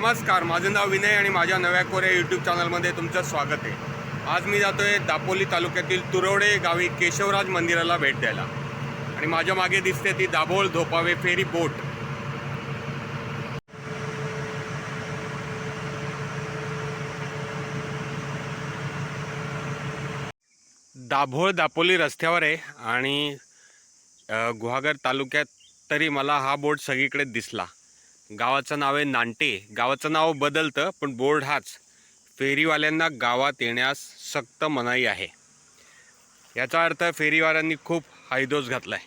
नमस्कार माझं नाव विनय आणि माझ्या नव्या कोऱ्या यूट्यूब चॅनलमध्ये तुमचं स्वागत आहे. आज मी जातोय दापोली तालुक्यातील तुरवडे गावी केशवराज मंदिराला भेट द्यायला. आणि माझ्या मागे दिसते ती दाभोळ धोपावे फेरी बोट. दाभोळ दापोली रस्त्यावर आहे आणि गुहागर तालुक्यात तरी मला हा बोट सगळीकडे दिसला. गावाचं नाव आहे नांटे. गावाचं नाव बदलतं पण बोर्ड हाच. फेरीवाल्यांना गावात येण्यास सक्त मनाई आहे. याचा अर्थ फेरीवाल्यांनी खूप हायदोस घातलाय.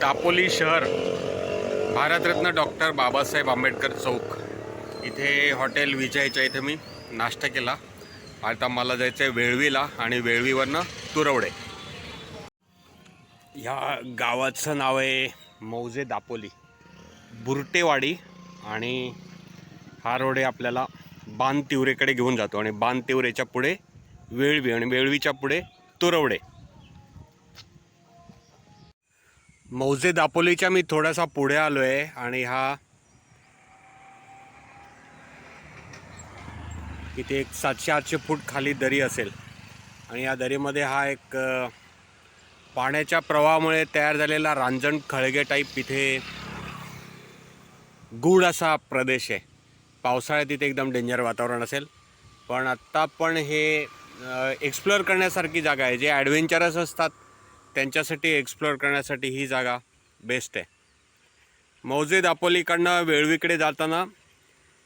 दापोली शहर भारतरत्न डॉक्टर बाबासाहेब आंबेडकर चौक. इथे हॉटेल विजयच्या इथे मी नाश्ता केला. आता मला जायचं आहे वेळवीला आणि वेळवीवरनं तुरवडे. ह्या गावाचं नाव आहे मौजे दापोली. बुरटेवाडी आणि हा रोड आहे आपल्याला बाण तिवरेकडे घेऊन जातो आणि बाण तिवरेच्या पुढे वेळवी आणि वेळवीच्या पुढे तुरवडे. मौजे दापोलीच्या मी थोडासा पुढे आलो आहे आणि हा इथे एक सातशे आठशे फूट खाली दरी असेल. आणि या दरीमध्ये हा एक पाण्याच्या प्रवाहामुळे तयार झालेला रांजण खळगे टाईप इथे गूढ असा प्रदेश आहे. पावसाळ्यात तिथे एकदम डेंजर वातावरण असेल. पण आत्ता पण हे एक्सप्लोअर करण्यासारखी जागा आहे. जे ॲडव्हेंचरस असतात त्यांच्यासाठी एक्सप्लोअर करण्यासाठी ही जागा बेस्ट आहे. मौजे दापोलीकडनं वेळवीकडे जाताना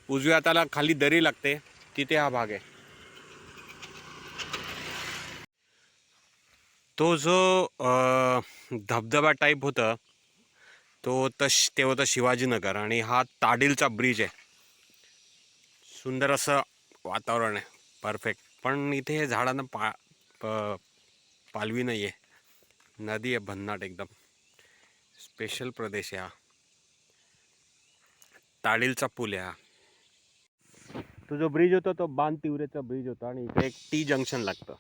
उजव्या हाताला खाली दरी लागते. तिथे हा भाग आहे. तो जो धबधबा टाईप होता तो तश ते होतं शिवाजीनगर आणि हा ताडीलचा ब्रिज आहे. सुंदर असं वातावरण आहे परफेक्ट पण इथे हे झाडांना पा पालवी नाही आहे नदी आहे भन्नाट एकदम. स्पेशल प्रदेश आहे हा. ताडीलचा पूल आहे हा. तो जो ब्रिज होता तो बाण तिवरेचा ब्रिज होता आणि इथे एक टी जंक्शन लागतं.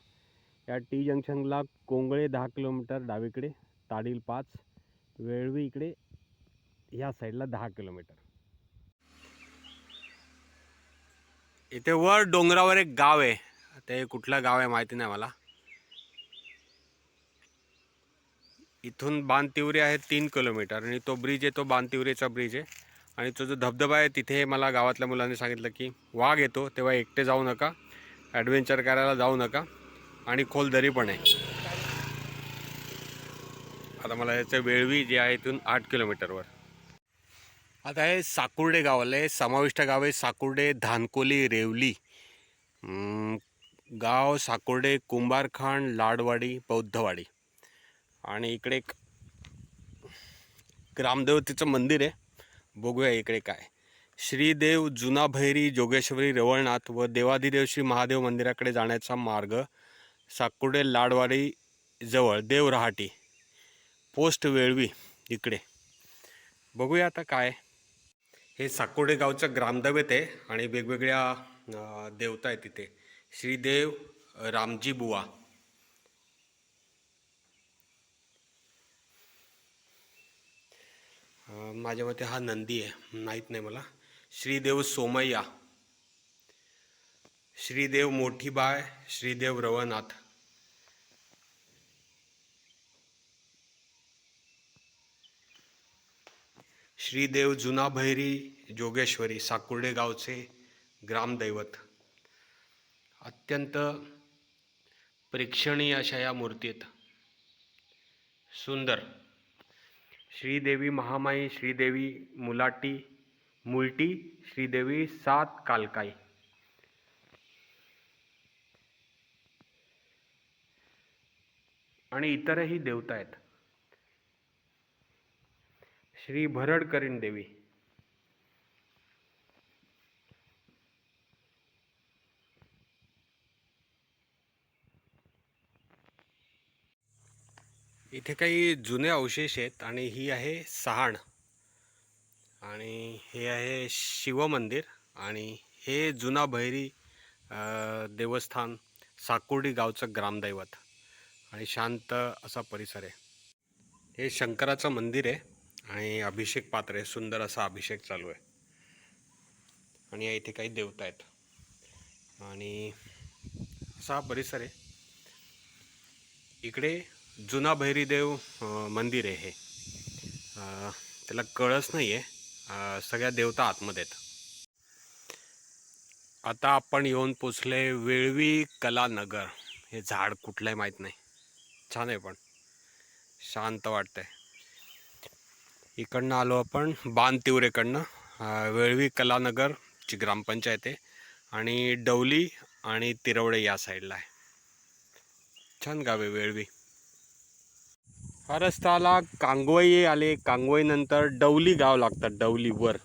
या टी जंक्शनला कोंगळे दहा किलोमीटर डावीकडे ताडील पाच वेळवी इकडे ह्या साईडला दहा किलोमीटर इथे वर डोंगरावर एक गाव आहे. ते कुठलं गाव आहे माहिती नाही मला. इथून बाणतिवरे आहे तीन किलोमीटर आणि तो ब्रिज आहे तो बाणतिवरेचा ब्रिज आहे. आणि तो जो धबधबा आहे तिथे मला गावातल्या मुलांनी सांगितलं की वाघ येतो तेव्हा एकटे जाऊ नका ॲडव्हेंचर करायला जाऊ नका. आणि खोल दरी पण आहे आता मला याचं वेळवी जे आहे इथून आठ किलोमीटरवर. आता हे साकुर्डे गावाला आहे. समाविष्ट गाव आहे साकुर्डे धानकोली रेवली. गाव साकुर्डे कुंभारखांड लाडवाडी बौद्धवाडी. आणि इकडे एक ग्रामदेवतेचं मंदिर आहे. बघूया इकडे काय. श्रीदेव जुना भैरी जोगेश्वरी रवळनाथ व देवाधिदेव श्री महादेव मंदिराकडे जाण्याचा मार्ग साकुर्डे लाडवाडी जवळ देव रहाटी पोस्ट वेळवी इकडे. बघूया आता काय. हे साकुर्डे गावचं ग्रामदैवत आहे आणि वेगवेगळ्या देवता आहेत तिथे. श्रीदेव रामजी बुवा. माझ्या मते हा नंदी आहे. माहीत नाही मला. श्रीदेव सोमय्या. श्रीदेव मोठीबाय श्रीदेव रवनाथ श्रीदेव जुना भैरी जोगेश्वरी साकुर्डे गावचे ग्रामदैवत. अत्यंत प्रेक्षणीय अशा या मूर्तीत. सुंदर. श्रीदेवी महामाई श्रीदेवी मुलाटी मुलटी श्रीदेवी सात कालकाई. आणि इतरही देवता आहेत. श्री भरडकरीण देवी. इथे काही जुने अवशेष आहेत आणि ही आहे सहाण. आणि हे आहे शिवमंदिर आणि हे जुना भैरी देवस्थान साकुर्डी गावचं ग्रामदैवत. आणि शांत असा परिसर आहे. हे शंकराचं मंदिर आहे. आणि अभिषेक पात्र आहे सुंदर असा अभिषेक चालू आहे. आणि या इथे काही देवता आहेत. आणि असा हा परिसर आहे. इकडे जुना भैरीदेव मंदिर आहे हे. त्याला कळस नाही आहे सगळ्या देवता आतमध्ये आहेत. आता आपण येऊन पोचले वेळवी कलानगर. हे झाड कुठलंही माहीत नाही. छान आहे पण. शांत वाटतंय. इकडनं आलो आपण बाण तिवरेकडनं कलानगर वेळवी कलानगरची ग्रामपंचायत आहे आणि डवली आणि तिरवडे या साईडला आहे. छान गाव आहे वेळवी. हा रस्ता आला कांगवई आले कांगवईनंतर डवली गाव लागतात डवली वर.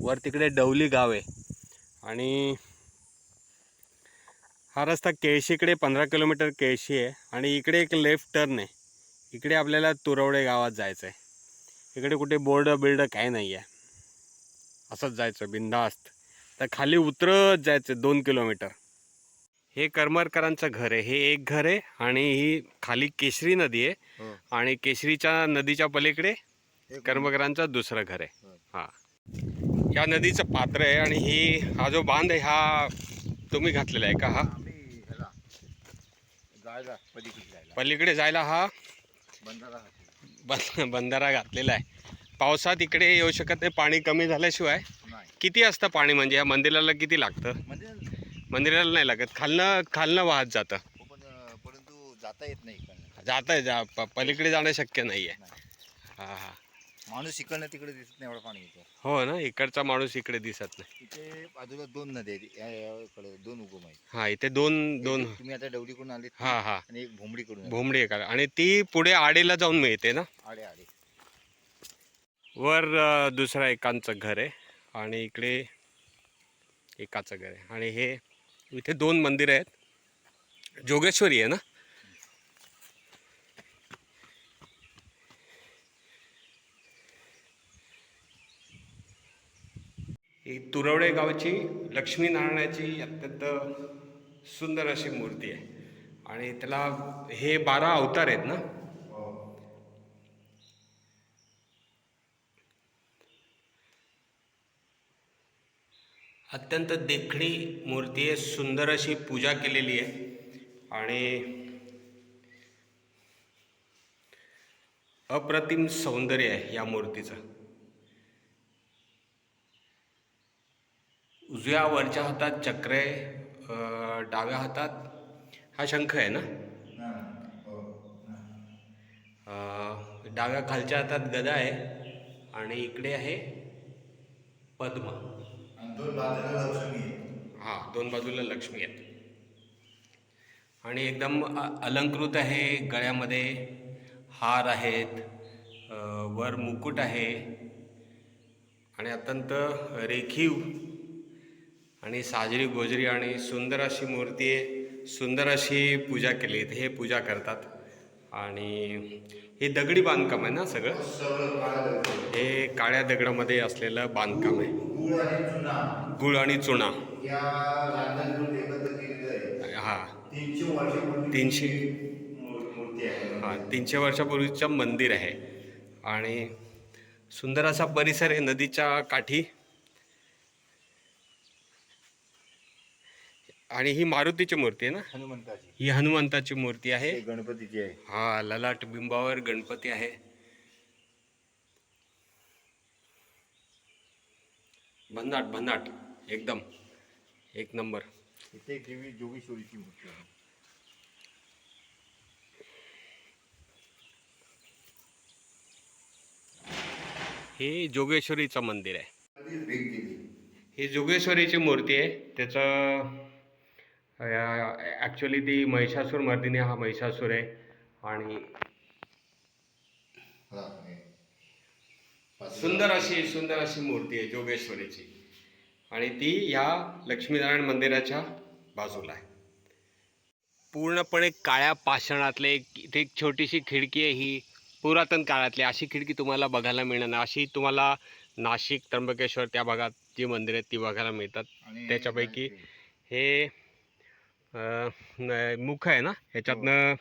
वर तिकडे डवली गाव आहे. आणि हा रस्ता केळशीकडे पंधरा किलोमीटर केळशी आहे आणि इकडे एक लेफ्ट टर्न आहे. इकडे आपल्याला तुरवडे गावात जायचं आहे इकडे कुठे बोर्ड बिल्ड काही नाही आहे असंच जायचं बिंदास्त तर खाली उतरत जायचं दोन किलोमीटर. हे करमरकरांचं घर आहे. हे एक घर आहे आणि ही खाली केशरी नदी आहे. आणि केशरीच्या नदीच्या पलीकडे एक कर्मकरांचं दुसरं घर आहे. हो. या नदीचं पात्र आहे आणि ही हा जो बांध आहे हा तुम्ही घातलेला आहे का हा? जायला पलीकडे जायला. हा? बंधारा. बं बंधारा घातलेला आहे. पावसात इकडे येऊ शकत नाही पाणी कमी झाल्याशिवाय. किती असतं पाणी? म्हणजे या मंदिराला किती लागतं? म्हणजे मंदिराला नाही लागत. खालनं खालनं वाहत जातं. हो, परंतु जाता येत नाही जात जा प- पलीकडे जाणं शक्य नाही. आहे. हा हा. माणूस इकडनं तिकडे दिसत नाही एवढं पाणी येतं हो ना इकडचा माणूस इकडे दिसत नाही. इथे बाजूला दोन नद्या आहेत. या- याकडे दोन उगम आहेत. हा इथे दोन दोन एक तुम्ही आता डवलीकडून आले हा हा. आणि एक भोमडीकडून आले. भोमडी आहे का आणि ती पुढे आडेला जाऊन मिळते ना? आडे आडे. वर अ, दुसरा एकांचं घर आहे आणि इकडे एकाचं घर आहे. आणि हे इथे दोन मंदिर आहेत. जोगेश्वरी आहे ना? ही तुरवडे गावची लक्ष्मीनारायणाची अत्यंत सुंदर अशी मूर्ती आहे. आणि त्याला हे बारा अवतार आहेत ना? अत्यंत देखणी मूर्ती आहे सुंदर अशी पूजा केलेली आहे. आणि अप्रतिम सौंदर्य आहे या मूर्तीचं. उजव्या वरच्या हातात चक्र आहे डाव्या हातात हा शंख आहे ना? अ, डाव्या खालच्या हातात गदा आहे आणि इकडे आहे पद्म. दोन बाजूला लक्ष्मी हा दोन बाजूला लक्ष्मी आहेत. आणि एकदम अलंकृत आहे गळ्यामध्ये. हार आहेत वर मुकुट आहे. आणि अत्यंत रेखीव आणि साजरी गोजरी आणि सुंदर अशी मूर्ती आहे. सुंदर अशी पूजा केली हे पूजा करतात. आणि हे दगडी बांधकाम आहे ना सगळं? हे काळ्या दगडामध्ये असलेलं बांधकाम आहे. गुळ आणि चुना. हा. तीनशे हा तीनशे वर्षापूर्वीचं मंदिर आहे. आणि सुंदर असा परिसर आहे नदीच्या काठी. आणि ही मारुतीची मूर्ती आहे ना? हनुमंताची. ही हनुमंताची मूर्ती आहे. हे गणपतीची आहे. हा ललाट बिंबावर गणपती आहे. भन्नाट भन्नाट एकदम. एक नंबर. इथे एक देवी जोगेश्वरीची मूर्ती आहे. हे जोगेश्वरीचं मंदिर आहे. ही जोगेश्वरीची मूर्ती आहे. त्याचं ॲक्च्युली ती महिषासूर मर्दिनी हा महिषासूर आहे. आणि. सुंदर अशी सुंदर अशी मूर्ती आहे जोगेश्वरीची. आणि ती ह्या लक्ष्मीनारायण मंदिराच्या बाजूला आहे. पूर्णपणे काळ्या पाषाणातले एक इथे एक छोटीशी खिडकी आहे ही पुरातन काळातली. अशी खिडकी तुम्हाला बघायला मिळणार नाही. अशी तुम्हाला नाशिक त्र्यंबकेश्वर त्या भागात जी मंदिरं आहेत ती बघायला मिळतात. त्याच्यापैकी हे मुख आहे ना? ह्याच्यातनं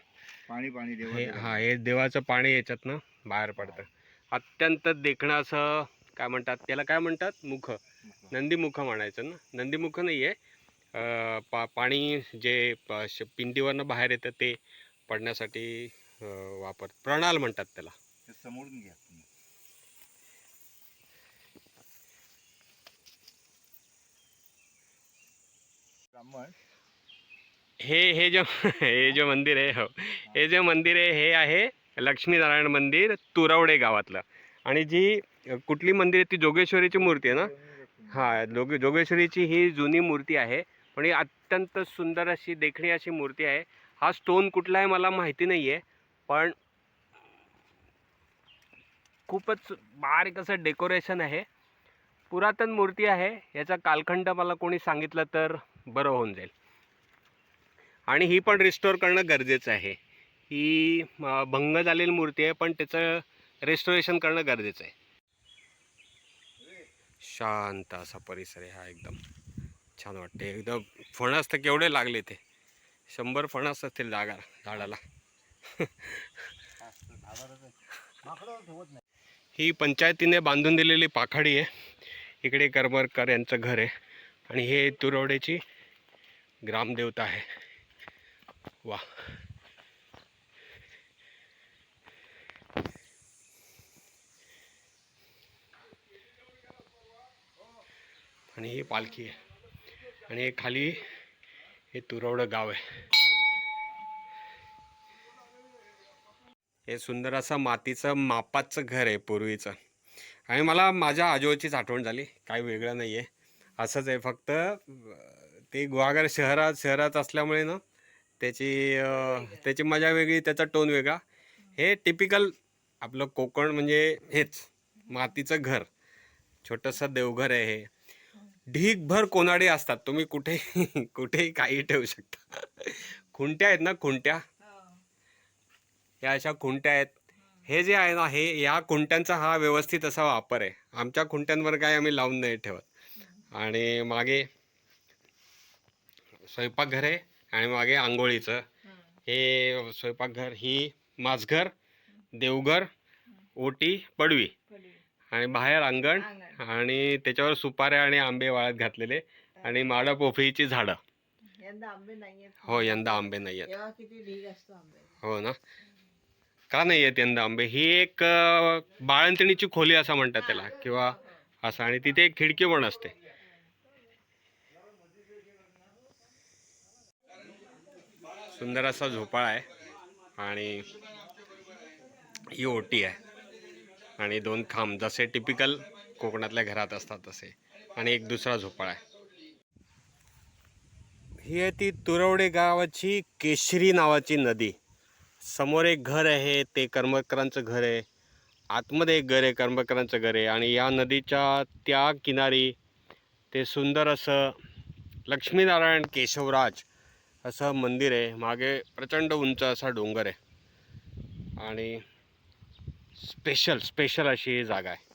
पाणी पाणी देवा हे. हा हे देवाचं पाणी याच्यातनं बाहेर पडतं. अत्यंत देखणं असं काय म्हणतात? त्याला काय म्हणतात? मुख. नंदीमुख म्हणायचं ना? नंदीमुख नाही आहे पा पाणी जे पिंडीवरनं बाहेर येतं ते पडण्यासाठी वापर प्रणाल म्हणतात त्याला. समोरून घ्या. ब्राह्मण हे हे जे हे जे मंदिर आहे हो. हे जे मंदिर आहे हे आहे लक्ष्मीनारायण मंदिर तुरवडे गावातलं. आणि जी कुठली मंदिर आहे ती जोगेश्वरीची मूर्ती आहे ना? हा जोगे जोगेश्वरीची ही जुनी मूर्ती आहे. पण ही अत्यंत सुंदर अशी देखणी अशी मूर्ती आहे. हा स्टोन कुठला आहे मला माहिती नाही आहे पण खूपच बारीक असं डेकोरेशन आहे. पुरातन मूर्ती आहे. याचा कालखंड मला कोणी सांगितलं तर बरं होऊन जाईल. आणि ही पण रिस्टोर करणं गरजेचं आहे. ही भंग झालेली मूर्ती आहे पण त्याचं रेस्टोरेशन करणं गरजेचं आहे. शांत असा परिसर आहे हा एकदम. छान वाटते एकदम फणस तर केवढे लागले ते. शंभर फणस असतील जागा झाडाला. ही पंचायतीने बांधून दिलेली पाखाडी आहे. इकडे करमरकर यांचं घर आहे. आणि हे तुरवड्याची ग्रामदेवता आहे. वा. आणि ही पालखी आहे. आणि हे खाली हे तुरवडं गाव आहे. हे सुंदर असं मातीचं मापाचं घर आहे पूर्वीचं. आणि मला माझ्या आजोबाचीच आठवण झाली. काही वेगळं नाही आहे असंच आहे. फक्त ते गुहागर शहरात शहरात असल्यामुळे ना त्याची अं, त्याची मजा वेगळी त्याचा टोन वेगळा. हे टिपिकल आपलं कोकण म्हणजे हेच मातीचं घर. छोटंसं देवघर आहे हे. ढीगभर कोनाडे असतात. तुम्ही कुठे कुठेही काही ठेवू शकता. खुंट्या आहेत ना खुंट्या? या अशा खुंट्या आहेत. हे जे आहे ना हे या खुंट्यांचा हा व्यवस्थित असा वापर आहे. आमच्या खुंट्यांवर काय आम्ही लावून नाही ठेवत. आणि मागे स्वयंपाकघर आहे. आणि मागे आंघोळीचं. हे स्वयंपाकघर ही माझघर देवघर ओटी पडवी. आणि बाहेर अंगण आणि त्याच्यावर सुपाऱ्या आणि आंबे वाळत घातलेले आणि माडा पोफळीची झाडं. यंदा आंबे नाहीयेत. हो यंदा आंबे नाही आहेत हो ना? का नाही आहेत यंदा आंबे? ही एक बाळंतणीची खोली असं म्हणतात त्याला किंवा असं. आणि तिथे एक खिडकी पण असते. सुंदर असा झोपाळा आहे आणि ही ओटी आहे. आणि दोन खांब जसे टिपिकल कोकणातल्या घरात असतात तसे. आणि एक दुसरा झोपाळा आहे. ही आहे ती तुरवडे गावाची केशरी नावाची नदी. समोर एक घर आहे ते कर्मकरांचं घर आहे. आतमध्ये एक घर आहे कर्मकरांचं घर आहे. आणि या नदीच्या त्या किनारी ते सुंदर असं लक्ष्मीनारायण केशवराज असं मंदिर आहे. मागे प्रचंड उंच असा डोंगर आहे. आणि स्पेशल स्पेशल अशी ही जागा आहे.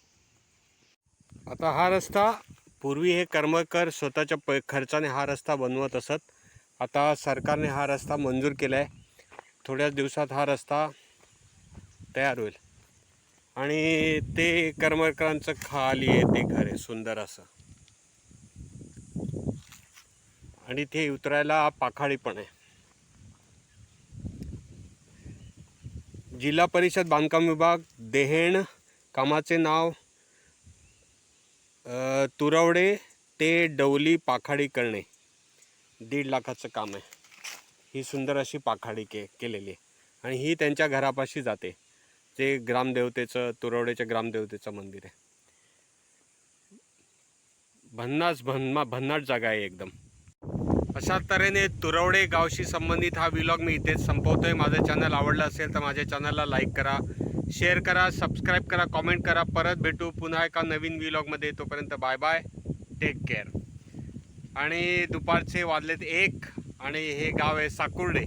आता हा रस्ता पूर्वी हे कर्मकर स्वतःच्या प खर्चाने हा रस्ता बनवत असत. आता सरकारने हा रस्ता मंजूर केला आहे थोड्याच दिवसात हा रस्ता तयार होईल. आणि ते कर्मकरांचं खाली आहे ते घर आहे सुंदर असं. आणि ते उतरायला पाखाडी पण आहे. जिल्हा परिषद बांधकाम विभाग देहेण कामाचे नाव तुरवडे ते डवली पाखाडी करणे. दीड लाखाचं काम आहे. ही सुंदर अशी पाखाडी के केलेली आहे. आणि ही त्यांच्या घरापाशी जाते. जे ग्रामदेवतेचं तुरवडेच्या ग्रामदेवतेचं मंदिर आहे. भन्नास भन्ना भन्नाट जागा आहे एकदम. अशा तऱ्हेने तुरवडे गावशी संबंधित हा व्लॉग मी इथेच संपवतो आहे माझं चॅनल आवडलं असेल तर माझ्या चॅनलला लाईक करा शेअर करा सबस्क्राईब करा कॉमेंट करा. परत भेटू पुन्हा एका नवीन व्लॉगमध्ये तोपर्यंत बाय बाय टेक केअर आणि दुपारचे वाजलेत एक आणि हे गाव आहे साकुर्डे.